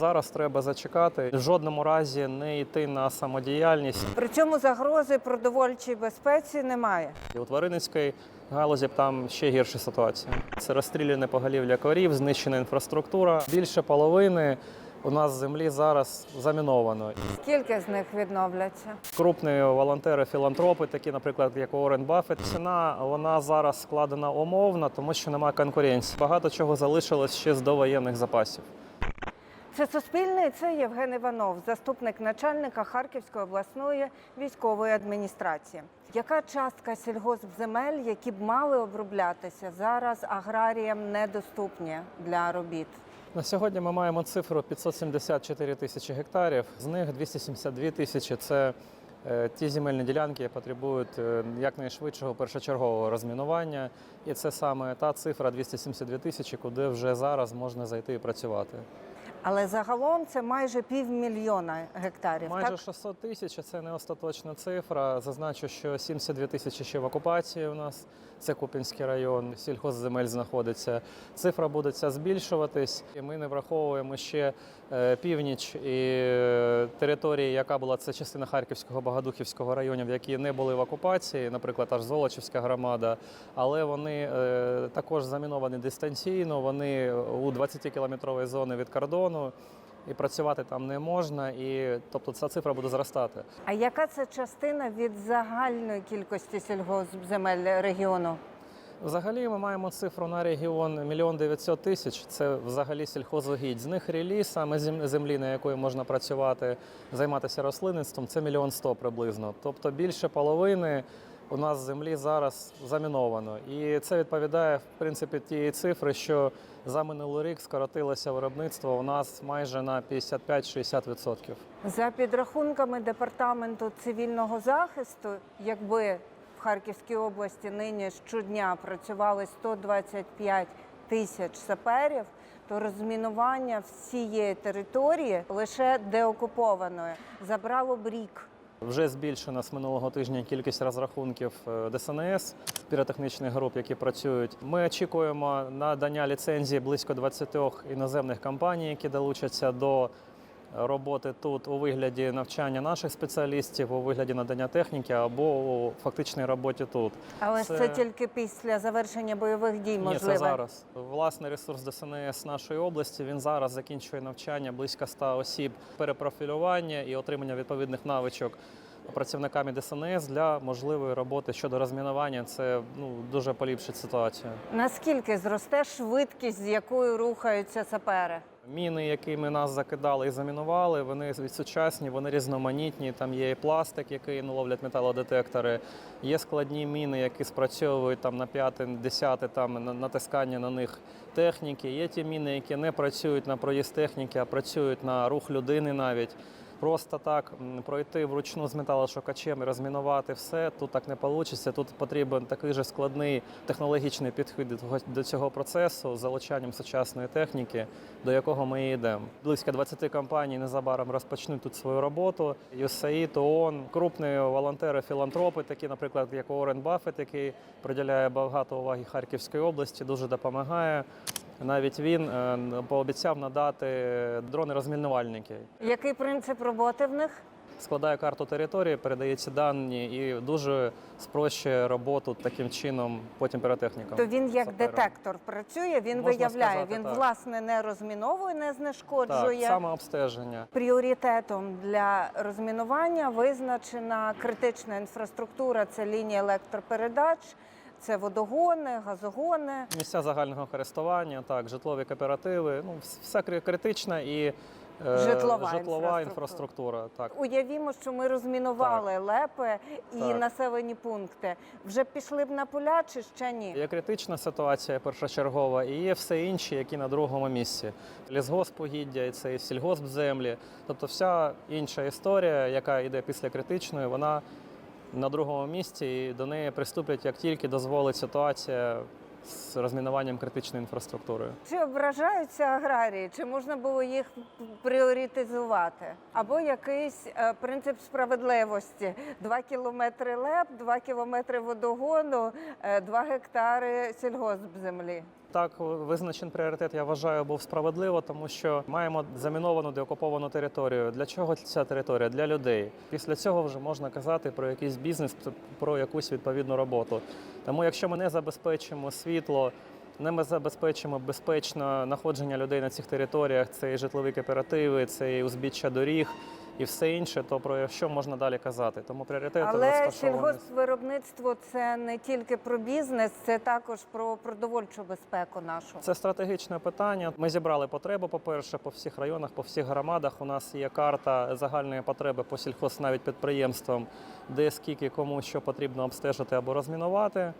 Зараз треба зачекати. В жодному разі не йти на самодіяльність. При цьому загрози продовольчій безпеці немає. І у тваринницькій галузі там ще гірша ситуація. Це розстріляне поголів'я корів, знищена інфраструктура. Більше половини у нас землі зараз заміновано. Скільки з них відновляться? Крупні волонтери, філантропи, такі, наприклад, як Уоррен Баффет. Ціна вона зараз складена умовно, тому що немає конкуренції. Багато чого залишилось ще з довоєнних запасів. Це Суспільне, це Євген Іванов, заступник начальника Харківської обласної військової адміністрації. Яка частка сільгоспземель, які б мали оброблятися, зараз аграріям недоступні для робіт? На сьогодні ми маємо цифру 574 тисячі гектарів. З них 272 тисячі це е, ті земельні ділянки, які потребують е, якнайшвидшого першочергового розмінування. І це саме та цифра 272 тисячі, куди вже зараз можна зайти і працювати. Але загалом це майже півмільйона гектарів. Майже так? 600 тисяч це не остаточна цифра. Зазначу, що 72 тисячі ще в окупації у нас. Це Купінський район, сільхозземель знаходиться. Цифра буде ця збільшуватись, і ми не враховуємо ще е, північ і е, території, яка була це частина Харківського Богодухівського районів, які не були в окупації, наприклад, аж Золочівська громада, але вони е, також заміновані дистанційно. Вони у 20 кілометровій зоні від кордону. І працювати там не можна, і тобто ця цифра буде зростати. А яка це частина від загальної кількості сільгоспземель регіону? Взагалі ми маємо цифру на регіон мільйон 900 тисяч. Це взагалі сільхозугідь. З них реліз, саме землі, на якої можна працювати, займатися рослинництвом, це мільйон сто приблизно. Тобто більше половини у нас землі зараз заміновано. І це відповідає в принципі тієї цифри, що за минулий рік скоротилося виробництво у нас майже на 55-60%. За підрахунками департаменту цивільного захисту, якби в Харківській області нині щодня працювали 125 тисяч саперів, то розмінування всієї території лише деокупованої забрало б рік. Вже збільшена з минулого тижня кількість розрахунків е, ДСНС піротехнічних груп, які працюють. Ми очікуємо надання ліцензії близько 20 іноземних компаній, які долучаться до роботи тут у вигляді навчання наших спеціалістів, у вигляді надання техніки або у фактичній роботі тут. Але Це- це тільки після завершення бойових дій Ні, це зараз. Власний ресурс ДСНС нашої області. Він зараз закінчує навчання близько 100 осіб, перепрофілювання і отримання відповідних навичок працівниками ДСНС для можливої роботи щодо розмінування. Це ну дуже поліпшить ситуацію. Наскільки зросте швидкість, з якою рухаються сапери? Міни, якими нас закидали і замінували, вони сучасні, вони різноманітні. Там є і пластик, який ну, ловлять металодетектори. Є складні міни, які спрацьовують там на п'яте, десяте там на- натискання на них техніки. Є ті міни, які не працюють на проїзд техніки, а працюють на рух людини навіть. Просто так пройти вручну з металошукачем і розмінувати все тут так не вийде. Тут потрібен такий же складний технологічний підхід до цього процесу з залучанням сучасної техніки, до якого ми йдемо. Близько 20 компаній незабаром розпочнуть тут свою роботу. USAID, ООН, крупні волонтери, філантропи, такі, наприклад, як Уоррен Баффет, який приділяє багато уваги Харківській області, дуже допомагає. Навіть він е, пообіцяв надати дрони-розмінувальники. Який принцип роботи в них? Складає карту території, передається дані і дуже спрощує роботу таким чином потім піротехнікам. То він як саперам. детектор працює, він Можна виявляє, сказати, він так. власне не розміновує, не Так, знешкоджує. саме обстеження. Пріоритетом для розмінування визначена критична інфраструктура, це лінії електропередач, це водогони, газогони. Місця загального користування, так, житлові кооперативи, ну, вс- все кри- критична і е, Житлова житлова інфраструктура. інфраструктура. Так. Уявімо, що ми розмінували лепи і Так. населені пункти. Вже пішли б на поля чи ще ні? Є критична ситуація першочергова, і є все інші, які на другому місці. Лісгоспугіддя, і це і сільгоспземлі. Тобто вся інша історія, яка йде після критичної, вона на другому місці, і до неї приступлять, як тільки дозволить ситуація з розмінуванням критичної інфраструктури. Чи ображаються аграрії? Чи можна було їх пріоритизувати? Або якийсь е, принцип справедливості: два кілометри леп, два кілометри водогону, е, два гектари сільгоспземлі. Так, визначений пріоритет, я вважаю, був справедливо, тому що маємо заміновану деокуповану територію. Для чого ця територія? Для людей. Після цього вже можна казати про якийсь бізнес, про якусь відповідну роботу. Тому, якщо ми не забезпечимо світло, не ми забезпечимо безпечне знаходження людей на цих територіях, це і житлові кооперативи, це і узбіччя доріг і все інше, то про що можна далі казати? Тому пріоритет Але сільгоспвиробництво це не тільки про бізнес, це також про продовольчу безпеку нашу. Це стратегічне питання. Ми зібрали потреби, по-перше, по всіх районах, по всіх громадах. У нас є карта загальної потреби по сільхоз навіть підприємствам, де скільки кому що потрібно обстежити або розмінувати.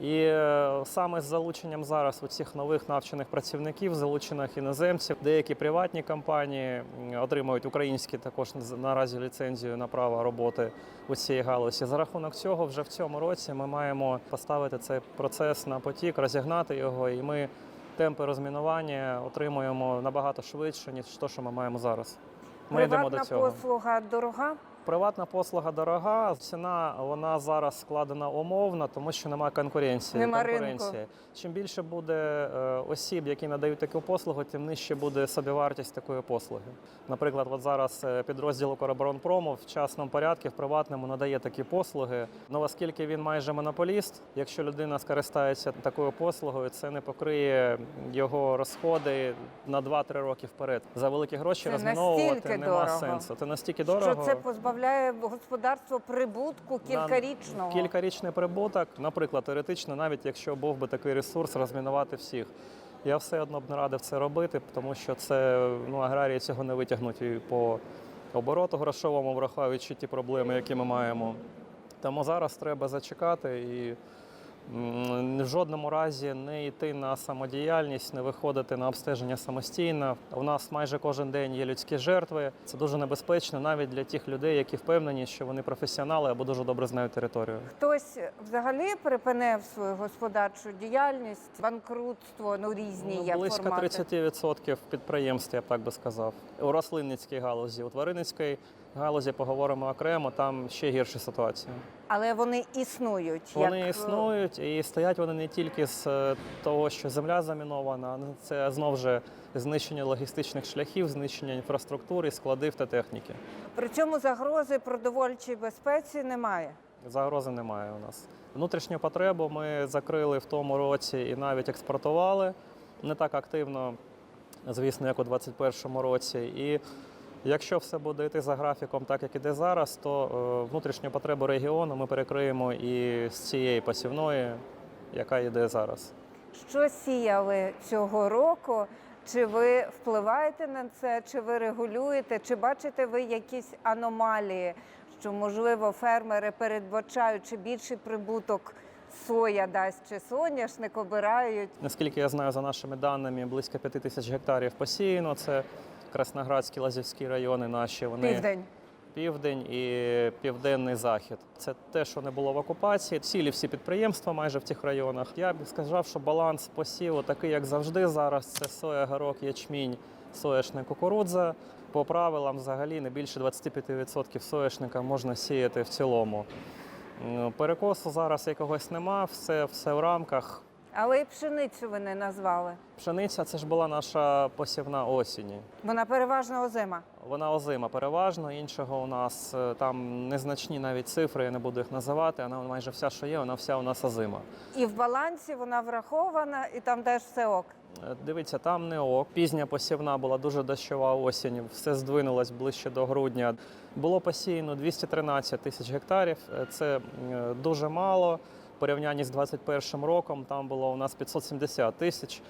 І е, саме з залученням зараз у цих нових навчених працівників, залучених іноземців, деякі приватні компанії отримують українські також наразі ліцензію на право роботи у цій галузі. За рахунок цього, вже в цьому році ми маємо поставити цей процес на потік, розігнати його, і ми темпи розмінування отримуємо набагато швидше, ніж те, що ми маємо зараз. Ми йдемо до цього. послуга дорога. Приватна послуга дорога. Ціна вона зараз складена умовно, тому що немає конкуренції. Нема конкуренції. Чим більше буде е, осіб, які надають таку послугу, тим нижче буде собівартість такої послуги. Наприклад, от зараз е, підрозділ «Укроборонпрому» в частному порядку в приватному надає такі послуги. Ну оскільки він майже монополіст, якщо людина скористається такою послугою, це не покриє його розходи на 2-3 роки вперед. За великі гроші розміновувати нема дорого. сенсу. Це настільки дорого. Що це позбавляє господарство прибутку кількарічного. Кількарічний прибуток, наприклад, теоретично, навіть якщо був би такий ресурс розмінувати всіх. Я все одно б не радив це робити, тому що це ну, аграрії цього не витягнуть і по обороту грошовому, враховуючи ті проблеми, які ми маємо. Тому зараз треба зачекати і в жодному разі не йти на самодіяльність, не виходити на обстеження самостійно. У нас майже кожен день є людські жертви. Це дуже небезпечно навіть для тих людей, які впевнені, що вони професіонали або дуже добре знають територію. Хтось взагалі припинив свою господарчу діяльність, банкрутство, ну різні є Ну, близько формати. 30% підприємств, я б так би сказав. У рослинницькій галузі, у тваринницькій галузі поговоримо окремо, там ще гірша ситуація. Але вони існують. Вони як, е, існують і стоять вони не тільки з е, того, що земля замінована, це знову ж знищення логістичних шляхів, знищення інфраструктури, складів та техніки. При цьому загрози продовольчій безпеці немає. Загрози немає у нас. Внутрішню потребу ми закрили в тому році і навіть експортували не так активно, звісно, як у 2021 році. І якщо все буде йти за графіком, так як іде зараз, то е, внутрішню потребу регіону ми перекриємо і з цієї посівної, яка йде зараз. Що сіяли цього року? Чи ви впливаєте на це, чи ви регулюєте, чи бачите ви якісь аномалії, що можливо фермери, передбачаючи більший прибуток, соя дасть чи соняшник, обирають Наскільки я знаю, за нашими даними, близько 5 тисяч гектарів посіяно. Це Красноградські, Лазівські райони наші. Вони південь. Південь і південний захід. Це те, що не було в окупації. Цілі всі підприємства майже в тих районах. Я б сказав, що баланс посіву такий, як завжди зараз. Це соя, горох, ячмінь, соняшник, кукурудза. По правилам, взагалі, не більше 25% соняшника можна сіяти в цілому. Перекосу зараз якогось нема, все, все в рамках. Але і пшеницю ви не назвали. Пшениця це ж була наша посівна осінні. Вона переважно озима. Вона озима переважно, іншого у нас е, там незначні навіть цифри, я не буду їх називати. Вона майже вся, що є, вона вся у нас озима. І в балансі вона врахована, і там теж все ок. Е, Дивіться, там не ок. Пізня посівна була дуже дощова осінь, все здвинулось ближче до грудня. Було посіяно 213 тисяч гектарів. Е, Це дуже мало. Порівнянні з 2021 роком там було у нас 570 тисяч.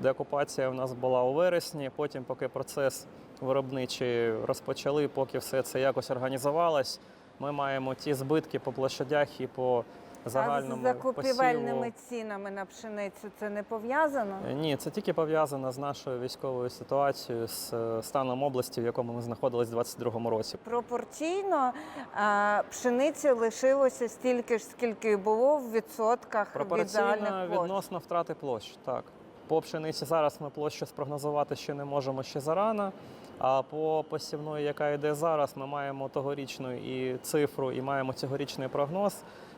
Деокупація у нас була у вересні. Потім, поки процес виробничий розпочали, поки все це якось організувалось, ми маємо ті збитки по площадях і по загальному а з закупівельними посіву. цінами на пшеницю це не пов'язано? Е, Ні, це тільки пов'язано з нашою військовою ситуацією, з е, станом області, в якому ми знаходились у 2022 році. Пропорційно а, пшениці лишилося стільки ж, скільки було в відсотках від загальних площ. відносно втрати площ. Так. По пшениці зараз ми площу спрогнозувати ще не можемо ще зарано. А по посівної, яка йде зараз, ми маємо тогорічну і цифру, і маємо цьогорічний прогноз.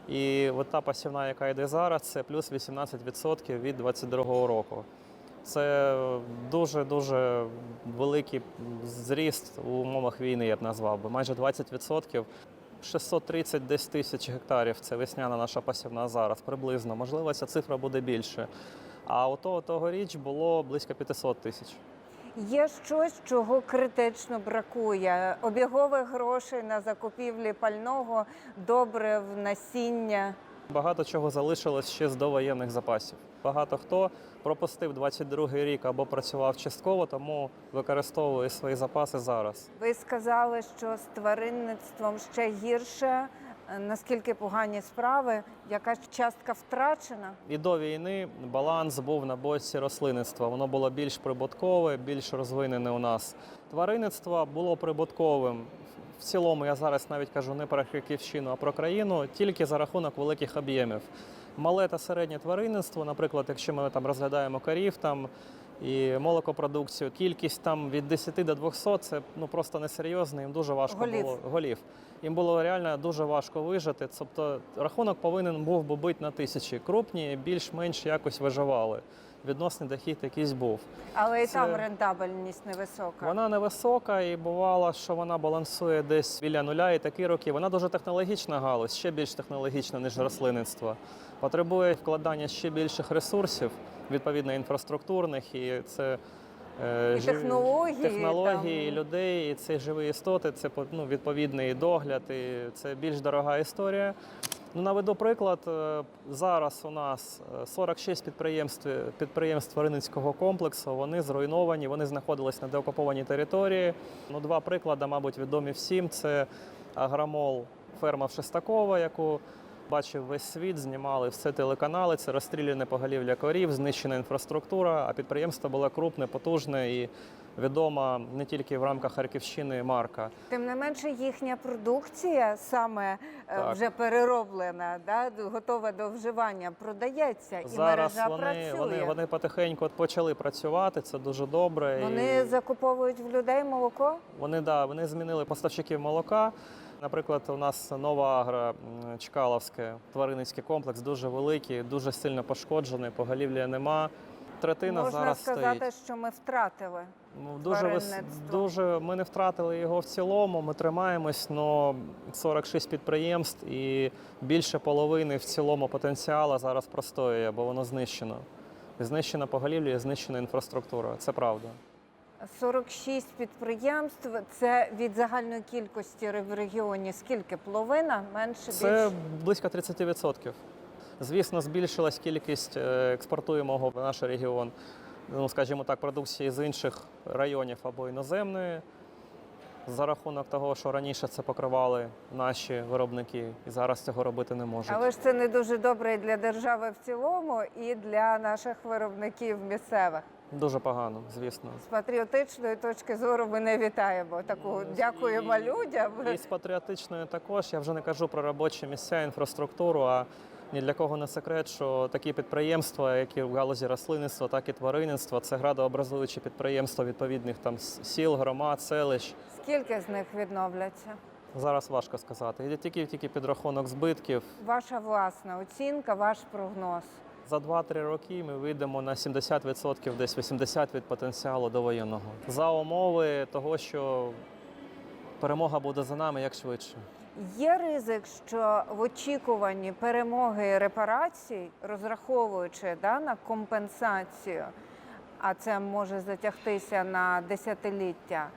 І от та посівна, яка йде зараз, це плюс 18% від 22-го року. Це дуже-дуже великий зріст у умовах війни, я б назвав би. Майже 20%. 630 десь тисяч гектарів це весняна наша посівна зараз, приблизно. Можливо, ця цифра буде більше. А ото тогоріч було близько 500 тисяч. Є щось, чого критично бракує: обігових грошей на закупівлі пального, добрив, насіння. Багато чого залишилось ще з довоєнних запасів. Багато хто пропустив 22-й рік або працював частково, тому використовує свої запаси зараз. Ви сказали, що з тваринництвом ще гірше. Наскільки погані справи, якась частка втрачена? І до війни баланс був на боці рослинництва. Воно було більш прибуткове, більш розвинене у нас. Тваринництво було прибутковим. В цілому я зараз навіть кажу не про Харківщину, а про країну тільки за рахунок великих об'ємів. Мале та середнє тваринництво, наприклад, якщо ми там розглядаємо корів там і молокопродукцію, кількість там від 10 до 200 це ну просто несерйозно, їм дуже важко Голів. було голів. Їм було реально дуже важко вижити. Тобто рахунок повинен був би бути на тисячі. Крупні більш-менш якось виживали. Відносний дохід якийсь був. Але і Це- там рентабельність невисока. Вона невисока і бувало, що вона балансує десь біля нуля і такі роки. Вона дуже технологічна галузь, ще більш технологічна, ніж рослинництво. Потребує вкладання ще більших ресурсів, відповідно інфраструктурних, і це е, І живі- технології, технології там. людей, і це живі істоти, це ну, відповідний догляд, і це більш дорога історія. Ну, наведу приклад. Е, Зараз у нас е, 46 підприємств, підприємств тваринницького комплексу. Вони зруйновані, вони знаходились на деокупованій території. Ну, два приклади, мабуть, відомі всім. Це агромол ферма в Шестакова, яку бачив весь світ, знімали все телеканали. Це розстріляне поголів'я корів, знищена інфраструктура. А підприємство було крупне, потужне і відома не тільки в рамках Харківщини марка. Тим не менше, їхня продукція саме е, Так. вже перероблена, да, готова до вживання, продається і Зараз мережа вони, працює. вони, вони потихеньку почали працювати. Це дуже добре. Вони і закуповують в людей молоко. вони, да, вони змінили поставщиків молока. Наприклад, у нас нова агро м, Чкаловське тваринницький комплекс дуже великий, дуже сильно пошкоджений, поголів'я нема. Третина Можна зараз сказати, стоїть. що ми втратили. Ну, дуже, вис... дуже ми не втратили його в цілому. Ми тримаємось, але 46 підприємств і більше половини в цілому потенціалу зараз простоює, бо воно знищено. Знищена поголів'я, знищена інфраструктура. Це правда. 46 підприємств. Це від загальної кількості в регіоні. Скільки? Половина? Менше Це більше? близько 30%. Звісно, збільшилась кількість е, експортуємого в наш регіон, ну скажімо так, продукції з інших районів або іноземної. За рахунок того, що раніше це покривали наші виробники, і зараз цього робити не можуть. Але ж це не дуже добре і для держави в цілому, і для наших виробників місцевих. Дуже погано, звісно. З патріотичної точки зору ми не вітаємо таку. Ну, Дякуємо і- людям. І з патріотичною також я вже не кажу про робочі місця, інфраструктуру. А ні для кого не секрет, що такі підприємства, які в галузі рослинництва, так і тваринництва, це градообразуючі підприємства відповідних там сіл, громад, селищ. Скільки з них відновляться? Зараз важко сказати. Йде тільки тільки підрахунок збитків. Ваша власна оцінка, ваш прогноз. За 2-3 роки ми вийдемо на 70%, десь 80% від потенціалу довоєнного. За умови того, що перемога буде за нами як швидше. Є ризик, що в очікуванні перемоги репарацій, розраховуючи да, на компенсацію, а це може затягтися на десятиліття,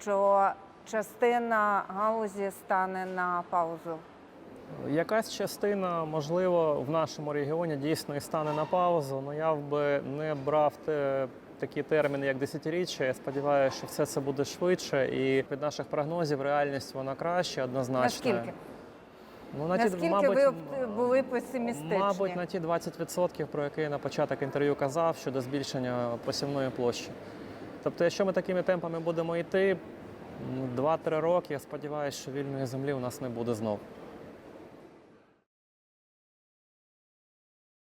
що частина галузі стане на паузу. Якась частина, можливо, в нашому регіоні дійсно і стане на паузу, але я би не брав те, такі терміни, як десятиріччя. Я сподіваюся, що все це буде швидше, і від наших прогнозів реальність вона краще, однозначно. Наскільки? Ну, на ті, мабуть, ви були песимістичні? Мабуть, на ті 20%, про які я на початок інтерв'ю казав щодо збільшення посівної площі. Тобто, якщо ми такими темпами будемо йти, м, 2-3 роки, я сподіваюся, що вільної землі у нас не буде знов.